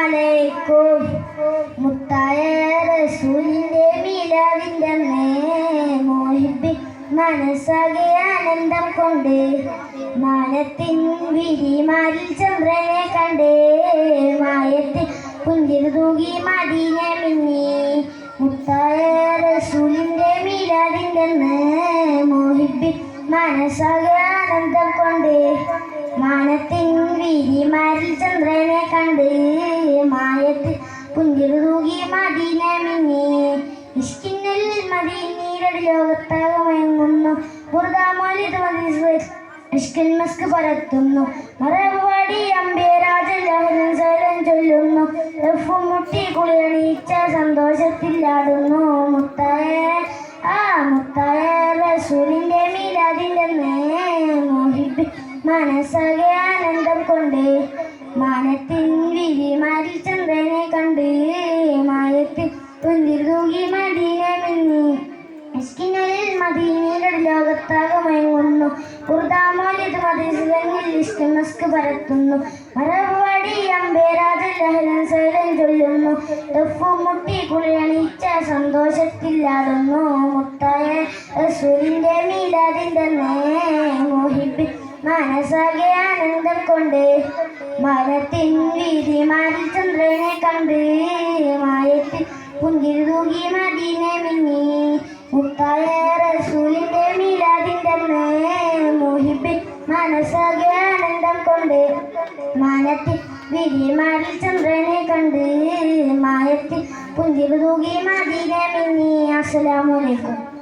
അലൈക്കും മുത്തായ റസൂലിന്റെ മീലാവിന്റെ മോഹിബി മനസ്സാകെ ആനന്ദം കൊണ്ട് മാനത്തിൻ വിരിമാരിൽ ചന്ദ്രനെ കണ്ടേ മായത്തിൽ പുഞ്ചിൽ തൂകി മദീനെ മിന്നി. മുത്തായ റസൂലിന്റെ മിലാവിന്റെ മോഹിബി മനസ്സാകെ ആനന്ദം കൊണ്ട് മാനത്തിൻ വിരിമാരിൽ ചന്ദ്രനെ കണ്ട് മായത്തിൽ പുഞ്ചിരി മദീനമിനി മദീന മദീനീരടി ലോകത്താകമയങ്ങുന്നു ബുർദാമോലിത് മസ്ക് പരത്തുന്നു. മറവാടി അമ്പേരാജൻ ലഹരൻ സൈലൻ ചൊല്ലുന്നു. എഫും മുട്ടി കുളിയണീച്ച സന്തോഷത്തിലാടുന്നു. മുത്തായ ആ മുത്തായ റസൂലിന്റെ മീലാദിന്റെ മോഹിബ് മനസ്സകെ ആനന്ദം കൊണ്ട് മാനത്തിൻ പുഞ്ചിരി തൂകി മദീന മിന്നി ഇഷ്കിനലിൽ മദീനയുടെ ലോകത്താകമയങ്ങുന്നു കുർദാമോലിത് മദീസിലെങ്കിൽ ഇഷ്ടമസ്ക് പരത്തുന്നു. മരവടി അമ്പേരാജ ലഹലൻ സൈലൻ ചൊല്ലുന്നു. തൊഫു മുട്ടി കുളിയണിച്ച സന്തോഷത്തിലാടുന്നു. മുത്തായ റസൂലിന്റെ മീലാതിന്റെ മോഹിബി മനസ്സാകെ ആനന്ദം കൊണ്ട് മരത്തിൻ വീതി മാറി ചന്ദ്രനെ കണ്ട് മുത്തായ റസൂലിന്റെ മീലാദിന്റെ മോഹിബി മനസ്സാകെ ആനന്ദം കൊണ്ട്. മാനത്തിൽ വിരിമാരിൽ ചന്ദ്രനെ കണ്ട്. മായത്തിൽ പുഞ്ചിരി തൂകി മദീനെ മിന്നി. അസ്സലാമു അലൈക്കും.